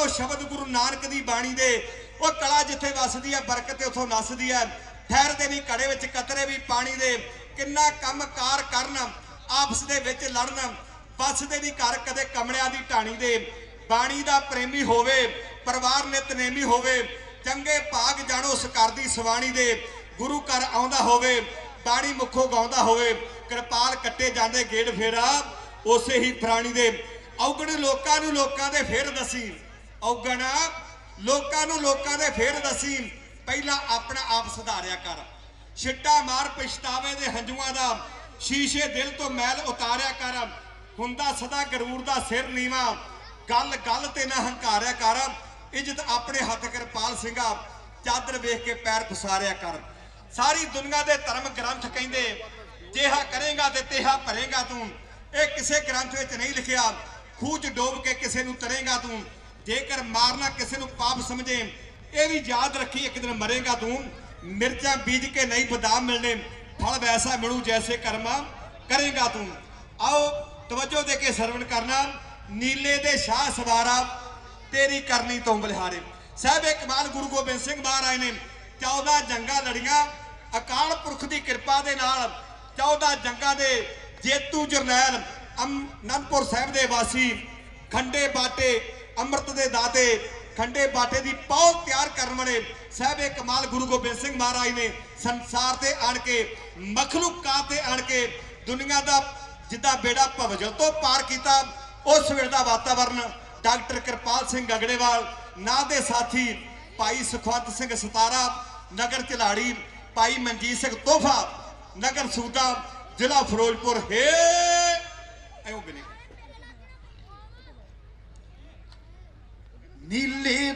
ਲਓ ਸ਼ਬਦ ਗੁਰੂ ਨਾਨਕ ਦੀ ਬਾਣੀ ਦੇ, ਉਹ ਕਲਾ ਜਿੱਥੇ ਵਸਦੀ ਹੈ ਬਰਕਤ ਉੱਥੋਂ ਨਸਦੀ ਹੈ ਠਹਿਰਦੇ ਵੀ ਘੜੇ ਵਿੱਚ, ਕਤਰੇ ਵੀ ਪਾਣੀ ਦੇ। ਕਿੰਨਾ ਕੰਮ ਕਾਰ ਕਰਨ, ਆਪਸ ਦੇ ਵਿੱਚ ਲੜਨ ਵਸਦੇ ਵੀ ਘਰ ਕਦੇ ਕਮਲਿਆਂ ਦੀ ਢਾਣੀ ਦੇ। ਬਾਣੀ ਦਾ ਪ੍ਰੇਮੀ ਹੋਵੇ, ਪਰਿਵਾਰ ਨਿਤਨੇਮੀ ਹੋਵੇ, ਚੰਗੇ ਭਾਗ ਜਾਣੋ ਉਸ ਘਰ ਦੀ ਸਵਾਣੀ ਦੇ। ਗੁਰੂ ਘਰ ਆਉਂਦਾ ਹੋਵੇ, ਬਾਣੀ ਮੁਖੋਂ ਗਾਉਂਦਾ ਹੋਵੇ, ਕਿਰਪਾਲ ਕੱਟੇ ਜਾਂਦੇ ਗੇੜ ਫੇਰਾ, ਉਸੇ ਹੀ ਪ੍ਰਾਣੀ ਦੇ। ਔਗਣ ਲੋਕਾਂ ਨੂੰ ਲੋਕਾਂ ਦੇ ਫੇਰ ਦਸੀ। ਔਗਣ, ਲੋਕਾਂ ਨੂੰ ਲੋਕਾਂ ਦੇ ਫੇਰ ਦਸੀ, ਪਹਿਲਾਂ ਆਪਣਾ ਆਪ ਸੁਧਾਰਿਆ ਕਰ। ਛਿੱਟਾ ਮਾਰ ਪਛਤਾਵੇ ਦੇ ਹੰਝੂਆਂ ਦਾ, ਸ਼ੀਸ਼ੇ ਦਿਲ ਤੋਂ ਮੈਲ ਉਤਾਰਿਆ ਕਰ। ਹੁੰਦਾ ਸਦਾ ਗਰੂਰ ਦਾ ਸਿਰ ਨੀਵਾ, ਗੱਲ ਗੱਲ ਤੇ ਨਾ ਹੰਕਾਰਿਆ ਕਰ। ਇੱਜ਼ਤ ਆਪਣੇ ਹੱਥ ਕਿਰਪਾਲ ਸਿੰਘਾ ਚਾਦਰ ਵੇਖ ਕੇ ਪੈਰ ਪਸਾਰਿਆ ਕਰ। ਸਾਰੀ ਦੁਨੀਆ ਦੇ ਧਰਮ ਗ੍ਰੰਥ ਕਹਿੰਦੇ ਜਿਹਾ ਕਰੇਗਾ ਤੇ ਤੇਹਾ ਭਰੇਗਾ ਤੂੰ। ਇਹ ਕਿਸੇ ਗ੍ਰੰਥ ਵਿੱਚ ਨਹੀਂ ਲਿਖਿਆ, ਖੂਚ ਡੋਬ ਕੇ ਕਿਸੇ ਨੂੰ ਤਰੇਗਾ ਤੂੰ। ਜੇਕਰ ਮਾਰਨਾ ਕਿਸੇ ਨੂੰ ਪਾਪ ਸਮਝੇ, ਇਹ ਵੀ ਯਾਦ ਰੱਖੀ, ਇੱਕ ਦਿਨ ਮਰੇਗਾ ਤੂੰ। ਮਿਰਚਾਂ ਬੀਜ ਕੇ ਨਹੀਂ ਬਦਾਮ ਮਿਲਣੇ, ਫਲ ਵੈਸਾ ਮਿਲੂ ਜੈਸੇ ਕਰਮਾ ਕਰੇਗਾ ਤੂੰ। ਆਓ, ਤਵੱਜੋ ਦੇ ਕੇ ਸਰਵਣ ਕਰਨਾ, ਨੀਲੇ ਦੇ ਸ਼ਾਹ ਸਵਾਰਾ, ਤੇਰੀ ਕਰਨੀ ਤੋਂ ਬਲਿਹਾਰੇ। ਸਾਹਿਬ ਇਕਬਾਲ, ਗੁਰੂ ਗੋਬਿੰਦ ਸਿੰਘ ਮਹਾਰਾਜ ਨੇ 14 ਜੰਗਾਂ ਲੜੀਆਂ, ਅਕਾਲ ਪੁਰਖ ਦੀ ਕਿਰਪਾ ਦੇ ਨਾਲ 14 ਜੰਗਾਂ ਦੇ ਜੇਤੂ ਜਰਨੈਲ ਅਮ- ਅਨੰਦਪੁਰ ਸਾਹਿਬ ਦੇ ਵਾਸੀ ਖੰਡੇ ਬਾਟੇ ਅੰਮ੍ਰਿਤ ਦੇ ਦਾਤੇ ਖੰਡੇ ਬਾਟੇ ਦੀ ਪੌਲ ਤਿਆਰ ਕਰਨ ਵਾਲੇ ਸਾਹਿਬੇ ਕਮਾਲ ਗੁਰੂ ਗੋਬਿੰਦ ਸਿੰਘ ਮਹਾਰਾਜ ਨੇ ਸੰਸਾਰ ਤੇ ਆਣ ਕੇ, ਮਖਲੂਕਾਂ ਤੇ ਆਣ ਕੇ ਦੁਨੀਆ ਦਾ ਜਿੱਦਾਂ ਬੇੜਾ ਭਵਜਲ ਤੋਂ ਪਾਰ ਕੀਤਾ, ਉਸ ਵੇਲੇ ਦਾ ਵਾਤਾਵਰਨ ਡਾਕਟਰ ਕਿਰਪਾਲ ਸਿੰਘ ਗਗੜੇਵਾਲ ਨਾਂ ਦੇ ਸਾਥੀ ਭਾਈ ਸੁਖਵੰਤ ਸਿੰਘ ਸਤਾਰਾ, ਨਗਰ ਝਲਾੜੀ ਭਾਈ ਮਨਜੀਤ ਸਿੰਘ ਤੋਹਫਾ, ਨਗਰ ਸੂਦਾ ਜ਼ਿਲ੍ਹਾ ਫਿਰੋਜ਼ਪੁਰ, ਹੈ! ਐਉਂ ਗਨੇ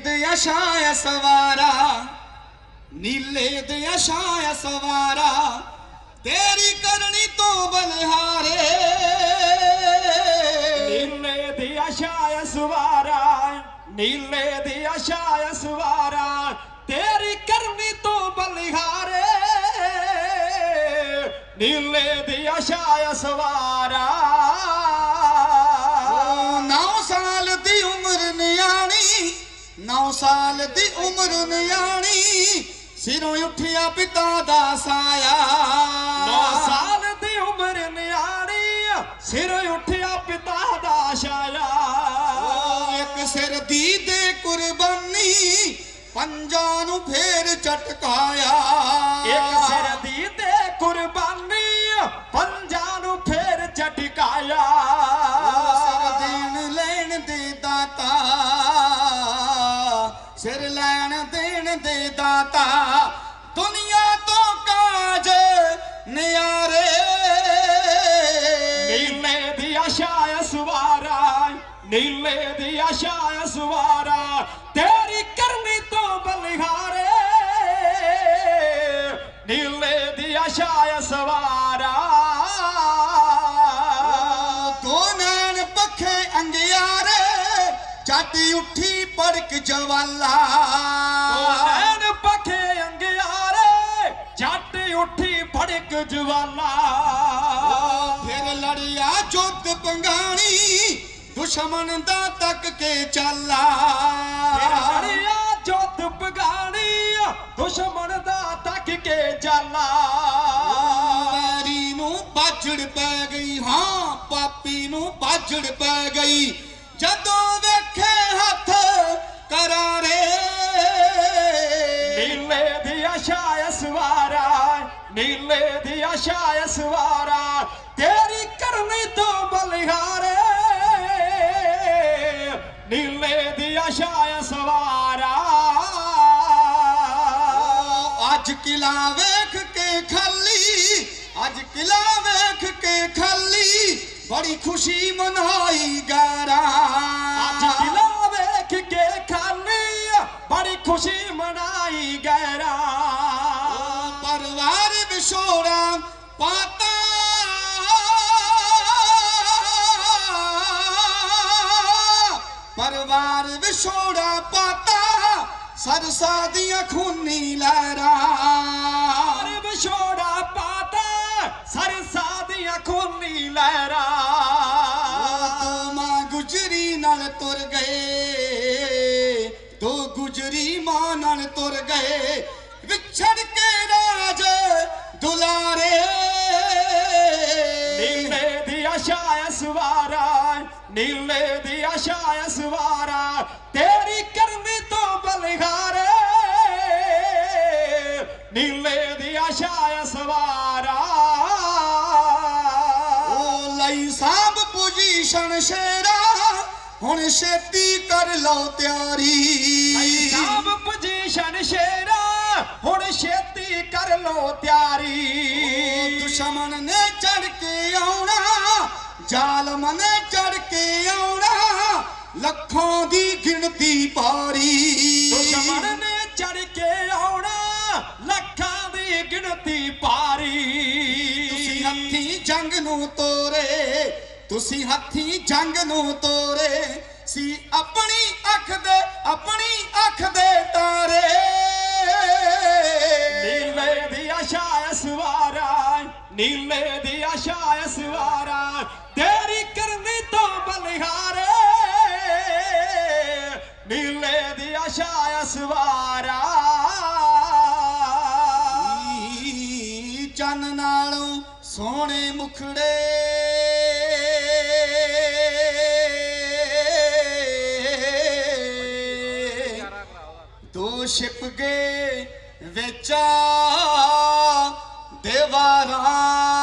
ਦਿਆ ਸ਼ਾਇਆ ਸਵਾਰਾ ਨੀਲੇ ਦਿਆ ਸ਼ਾਇਆ ਸਵਾਰਾ ਤੇਰੀ ਕਰਨੀ ਤੋਂ ਬਲਹਾਰੇ। ਨੀਲੇ ਦਿਆ ਸ਼ਾਇਆ ਸਵਾਰਾ ਨੀਲੇ ਦਿਆ ਸ਼ਾਇਆ ਸਵਾਰਾ ਤੇਰੀ ਕਰਨੀ ਤੋਂ ਬਲਹਾਰੇ। ਨੀਲੇ ਦਿਆ ਸ਼ਾਇਆ ਸਵਾਰਾ। ਨਾਉ ਸਣਾ ਨੌ ਸਾਲ ਦੀ ਉਮਰ ਨਿਆਣੀ ਸਿਰੋਂ ਉੱਠਿਆ ਪਿਤਾ ਦਾ ਸਾਇਆ। 9 ਸਾਲ ਦੀ ਉਮਰ ਨਿਆਣੀ ਸਿਰੋਂ ਉੱਠਿਆ ਪਿਤਾ ਦਾ ਸਾਇਆ। ਇੱਕ ਸਿਰ ਦੀ ਦੇ ਕੁਰਬਾਨੀ ਪੰਜਾਂ ਨੂੰ ਫੇਰ ਚਟਕਾਇਆ ਇੱਕ ਸਿਰ ਦੀ ਤੇ ਕੁਰਬਾਨੀ ਸਿਰ ਲੈਣ ਦੇਣ ਦੇ ਦਾਤਾ, ਦੁਨੀਆ ਤੋਂ ਕਾਜ ਨਿਆਰੇ। ਨੀਲੇ ਦੀ ਆਸ਼ਾ ਸਵਾਰਾ ਨੀਲੇ ਦੀ ਆਸ਼ਾ ਸਵਾਰਾ ਤੇਰੀ ਕਰਨੀ ਤੋਂ ਬਲਿਹਾਰੇ। ਨੀਲੇ ਦੀ ਆਸ਼ਾ ਸਵਾਰਾ ਜੱਟ ਉੱਠੀ ਪੜਕ ਜਵਾਲਾ। ਐਨ ਪਖੇ ਅੰਗਿਆਰੇ ਜੱਟ ਉੱਠੀ ਭੜਕ ਜਵਾਲਾ। ਫਿਰ ਲੜਿਆ ਜੁੱਧ ਪੰਗਾਣੀ ਦੁਸ਼ਮਣ ਦਾ ਤੱਕ ਕੇ ਚਾਲਾ। ਹਰਿਆ ਜੋਤ ਬਗਾਣੀ ਦੁਸ਼ਮਣ ਦਾ ਤੱਕ ਕੇ ਜਾਲਾ ਵੈਰੀ ਨੂੰ ਬਾਝੜ ਪੈ ਗਈ ਹਾਂ ਪਾਪੀ ਨੂੰ ਬਾਝੜ ਪੈ ਗਈ। ਜਦੋਂ ਵੇਖੇ ਹੱਥ ਕਰਾਰੇ, ਨੀਲੇ ਦੀ ਆਸ਼ਾ ਸਵਾਰਾ ਨੀਲੇ ਦੀ ਆਸ਼ਾ ਸਵਾਰਾ ਤੇਰੀ ਕਰਨੀ ਤੋਂ ਬਲਿਹਾਰੇ, ਨੀਲੇ ਦੀ ਆਸ਼ਾ ਸਵਾਰਾ ਅੱਜ ਕਿਲਾ ਵੇਖ ਕੇ ਖਾਲੀ, ਅੱਜ ਕਿਲਾ ਵੇਖ ਕੇ ਖਾਲੀ ਬੜੀ ਖੁਸ਼ੀ ਮਨਾਈ ਗਾਰਾ। ਅੱਜ ਕਿਲਾ ਵੇਖ ਕੇ ਖਾਲੀ ਬੜੀ ਖੁਸ਼ੀ ਮਨਾਈ ਗੈਰਾ। ਪਰਿਵਾਰ ਵਿਛੋੜਾ ਪਾਤਾ। ਪਰਿਵਾਰ ਵਿਛੋੜਾ ਪਾਤਾ ਸਰਸਾ ਦੀਆਂ ਖੂਨੀ ਲਹਿਰਾਂ। ਹਰ ਵਿਛੋੜਾ ਪਾਤਾ ਸਰਸਾ ਦੀਆਂ ਖੂਨੀ ਲਹਿਰਾ। ਦੋ ਗੁਜਰੀ ਮਾਂ ਨਾਲ ਤੁਰ ਗਏ ਵਿਛੜ ਕੇ ਰਾਜ ਦੁਲਾਰੇ। ਨੀਲੇ ਦੀ ਆਸ਼ਾ ਸਵਾਰਾ ਨੀਲੇ ਦੀ ਆਸ਼ਾ ਸਵਾਰਾ ਤੇਰੀ ਕਰਨੀ ਤੋਂ ਬਲਿਹਾਰੇ ਨੀਲੇ ਦੀ ਆਸ਼ਾ ਸਵਾਰਾ ਉਹ ਲਈ ਸਾਂਭ ਪੋਜੀਸ਼ਨ ਸ਼ੇਰਾ ਹੁਣ ਛੇਤੀ ਕਰ ਲਓ ਤਿਆਰੀ। ਸਾਬ ਪੋਜੀਸ਼ਨ ਸ਼ੇਰਾ ਹੁਣ ਛੇਤੀ ਕਰ ਲੋ ਤਿਆਰੀ। ਦੁਸ਼ਮਣ ਨੇ ਚੜ ਕੇ ਆਉਣਾ ਜ਼ਾਲਮ ਨੇ ਚੜ ਕੇ ਆਉਣਾ ਲੱਖਾਂ ਦੀ ਗਿਣਤੀ ਭਾਰੀ। ਦੁਸ਼ਮਣ ਨੇ ਚੜ ਕੇ ਆਉਣਾ ਲੱਖਾਂ ਦੀ ਗਿਣਤੀ ਭਾਰੀ। ਤੁਸੀਂ ਹੱਥੀ ਜੰਗ ਨੂੰ ਤੋਰੇ ਤੁਸੀਂ ਹੱਥੀ ਜੰਗ ਨੂੰ ਤੋਰੇ, ਸੀ ਆਪਣੀ ਅੱਖ ਦੇ, ਆਪਣੀ ਅੱਖ ਦੇ ਤਾਰੇ। ਨੀਲੇ ਦੀ ਆਸ਼ਾ ਸਵਾਰਾ ਨੀਲੇ ਦੀ ਆਸ਼ਾ ਸਵਾਰਾ ਤੇਰੀ ਕਰਨੀ ਤੋਂ ਬਲਿਹਾਰੇ। ਨੀਲੇ ਦੀ ਆਸ਼ਾ ਸਵਾਰਾ ਚੰਨ ਨਾਲੋਂ ਸੋਹਣੇ ਮੁਖੜੇ। ਦੋ ਛਿਪ ਗਏ ਵਿੱਚ ਦੇਵਾਰਾਂ।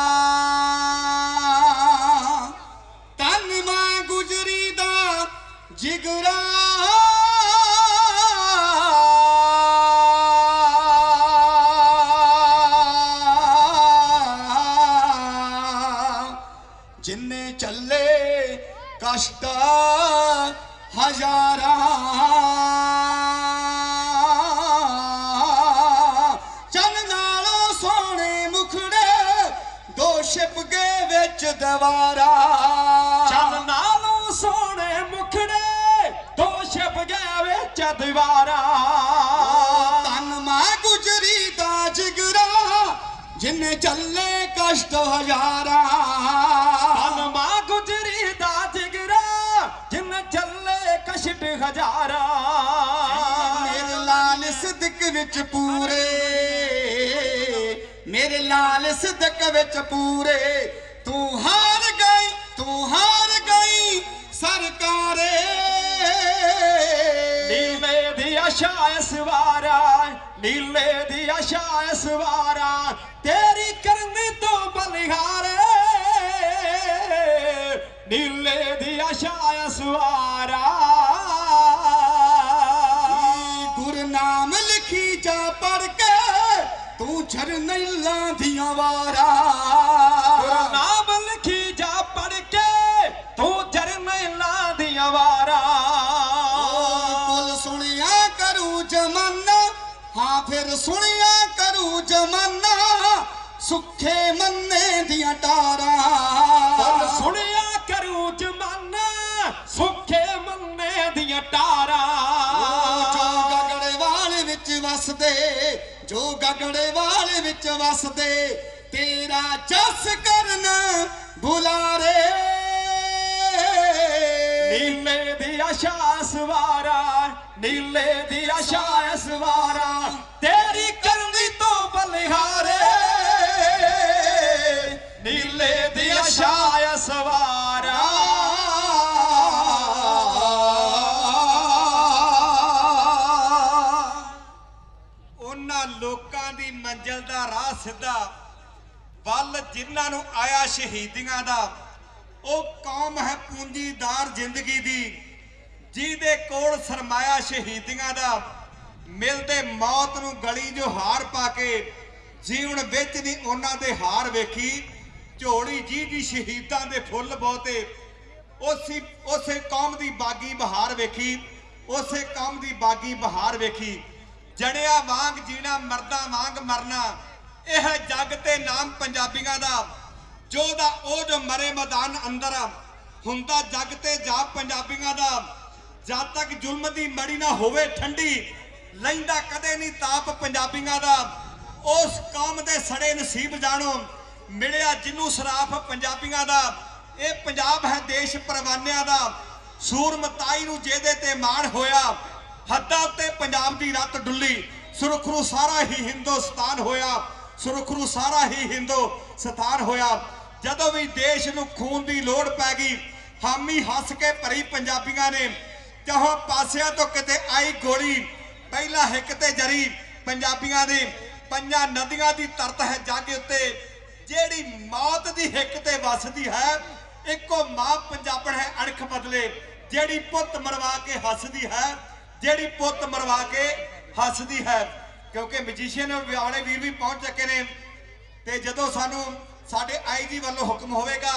ਵਿੱਚ ਦੀਵਾਰਾਂ। ਚੰਨ ਨਾਲੋਂ ਸੋਹਣੇ ਮੁਖੜੇ ਦੋ ਛਿਪ ਗਏ ਵਿੱਚ ਦੀਵਾਰਾਂ। ਤਨ ਮਾਂ ਗੁਜਰੀ ਦਾ ਜਿਗਰਾ ਜਿੰਨੇ ਚੱਲੇ ਕਸ਼ਟ ਹਜ਼ਾਰਾਂ। ਤਨ ਮਾਂ ਗੁਜਰੀ ਦਾ ਜਿਗਰਾ ਜਿੰਨ ਚੱਲੇ ਕਸ਼ਟ ਹਜ਼ਾਰਾਂ। ਮੇਰੇ ਲਾਲ ਸਿੱਦਕ ਵਿੱਚ ਪੂਰੇ ਮੇਰੇ ਲਾਲ ਸਿੱਦਕ ਵਿੱਚ ਪੂਰੇ। ਤੂੰ ਹਾਰ ਗਈ, ਤੂੰ ਹਾਰ ਗਈ ਸਰਕਾਰੇ। ਨੀਲੇ ਦੀ ਆਸ਼ਾ ਸਵਾਰਾ ਨੀਲੇ ਦੀ ਆਸ਼ਾ ਸਵਾਰਾ ਤੇਰੀ ਕਰਨੀ ਤੋਂ ਬਲਿਹਾਰੇ। ਨੀਲੇ ਦੀ ਆਸ਼ਾ ਸਵਾਰਾ ਗੁਰਨਾਮ ਲਿਖੀ ਜਾ ਪੜ ਕੇ ਤੂੰ ਝਰਨੈਲਾਂ ਦੀਆਂ ਵਾਰਾਂ ਫਿਰ ਸੁਣਿਆ ਕਰੂ ਜਮਾਨਾ ਸੁੱਖੇ ਮੰਨੇ ਦੀਆਂ ਟਾਰਾਂ। ਸੁਣਿਆ ਕਰੂ ਜਮਾਨਾ ਸੁੱਖੇ ਮੰਨੇ ਦੀਆਂ ਟਾਰਾਂ। ਜੋ ਗਗੜੇਵਾਲ ਵਿੱਚ ਵਸਦੇ ਜੋ ਗਗੜੇਵਾਲ ਵਿੱਚ ਵਸਦੇ ਤੇਰਾ ਜਸ ਕਰਨ ਬੁਲਾਰੇ। ਨੀਲੇ ਦੀ ਆਸ਼ਾ ਸਵਾਰਾ ਨੀਲੇ ਦੀ ਆਸ਼ਾ ਸਵਾਰਾ। ਤੋਂ ਨੀਲੇ ਦੀ ਆਸ਼ਾ ਸਵਾਰਾ। ਉਹਨਾਂ ਲੋਕਾਂ ਦੀ ਮੰਜ਼ਲ ਦਾ ਰਾਹ ਸਿੱਧਾ। ਵੱਲ ਜਿਨ੍ਹਾਂ ਨੂੰ ਆਇਆ ਸ਼ਹੀਦੀਆਂ ਦਾ, ਉਹ ਕੌਮ ਹੈ ਪੂੰਜੀਦਾਰ ਜ਼ਿੰਦਗੀ ਦੀ, ਜਿਹਦੇ ਕੋਲ ਸਰਮਾਇਆ ਸ਼ਹੀਦੀਆਂ ਦਾ। ਮਿਲਦੇ ਮੌਤ ਨੂੰ ਗਲੀ ਜੋ ਹਾਰ ਪਾ ਕੇ ਜੀਵਨ ਵਿੱਚ ਨਹੀਂ ਉਹਨਾਂ ਦੇ ਹਾਰ ਵੇਖੀ, ਝੋਲੀ ਜੀ ਦੀ ਸ਼ਹੀਦਾਂ ਦੇ ਫੁੱਲ ਬਹੁਤੇ। ਉਸੇ ਉਸੇ ਕੌਮ ਦੀ ਬਾਗੀ ਬਹਾਰ ਵੇਖੀ, ਉਸੇ ਕੌਮ ਦੀ ਬਾਗੀ ਬਹਾਰ ਵੇਖੀ। ਜੜਿਆ ਵਾਂਗ ਜੀਣਾ, ਮਰਦਾ ਵਾਂਗ ਮਰਨਾ, ਇਹ ਹੈ ਜੱਗ ਤੇ ਨਾਮ ਪੰਜਾਬੀਆਂ ਦਾ। ਜੋ ਦਾ ਉਹ ਜੋ ਮਰੇ ਮੈਦਾਨ ਅੰਦਰ, ਹੁੰਦਾ ਜੱਗ ਤੇ ਜਾ ਪੰਜਾਬੀਆਂ ਦਾ। ਜਦ ਤੱਕ ਜ਼ੁਲਮ ਦੀ ਮੜੀ ਨਾ ਹੋਵੇ ਠੰਡੀ, ਲੈਂਦਾ ਕਦੇ ਨਹੀਂ ਤਾਪ ਪੰਜਾਬੀਆਂ ਦਾ। ਉਸ ਕੌਮ ਦੇ ਸੜੇ ਨਸੀਬ ਜਾਣੋ, ਮਿਲਿਆ ਜਿੰਨੂੰ ਸਰਾਫ ਪੰਜਾਬੀਆਂ ਦਾ, ਇਹ ਪੰਜਾਬ ਹੈ ਦੇਸ਼ ਪਰਵਾਨਿਆਂ ਦਾ। ਸੂਰਮਤਾਈ ਨੂੰ ਜਿਹਦੇ ਤੇ ਮਾਣ ਹੋਇਆ, ਹੱਦਾਂ ਉੱਤੇ ਪੰਜਾਬ ਦੀ ਰੱਤ ਡੁੱਲੀ। ਸੁਰਖਰੂ ਸਾਰਾ ਹੀ ਹਿੰਦੁਸਤਾਨ ਹੋਇਆ ਸੁਰਖਰੂ ਸਾਰਾ ਹੀ ਹਿੰਦੁਸਤਾਨ ਹੋਇਆ। ਜਦੋਂ ਵੀ ਦੇਸ਼ ਨੂੰ ਖੂਨ ਦੀ ਲੋੜ ਪੈ ਗਈ, ਹਾਮੀ ਹੱਸ ਕੇ ਭਰੀ ਪੰਜਾਬੀਆਂ ਨੇ, ਚਾਹੋ ਪਾਸਿਆਂ ਤੋਂ ਕਿਤੇ ਆਈ ਗੋਲੀ, ਪਹਿਲਾ ਹਿੱਕ ਤੇ ਜਰੀ ਪੰਜਾਬੀਆਂ ਦੇ। ਪੰਜਾਂ ਨਦੀਆਂ ਦੀ ਤਰਤ ਹੈ ਜੱਗ ਉੱਤੇ, ਜਿਹੜੀ ਮੌਤ ਦੀ ਹਿੱਕ ਤੇ ਵੱਸਦੀ ਹੈ, ਇੱਕੋ ਮਾਂ ਪੰਜਾਬਣ ਹੈ ਅਣਖ ਬਦਲੇ, ਜਿਹੜੀ ਪੁੱਤ ਮਰਵਾ ਕੇ ਹੱਸਦੀ ਹੈ, ਜਿਹੜੀ ਪੁੱਤ ਮਰਵਾ ਕੇ ਹੱਸਦੀ ਹੈ। ਕਿਉਂਕਿ ਮੈਜੀਸ਼ੀਅਨ ਵਾਲੇ ਵੀਰ ਵੀ ਪਹੁੰਚ ਚੁੱਕੇ ਨੇ, ਤੇ ਜਦੋਂ ਸਾਨੂੰ ਸਾਡੇ ਆਈਜੀ ਵੱਲੋਂ ਹੁਕਮ ਹੋਵੇਗਾ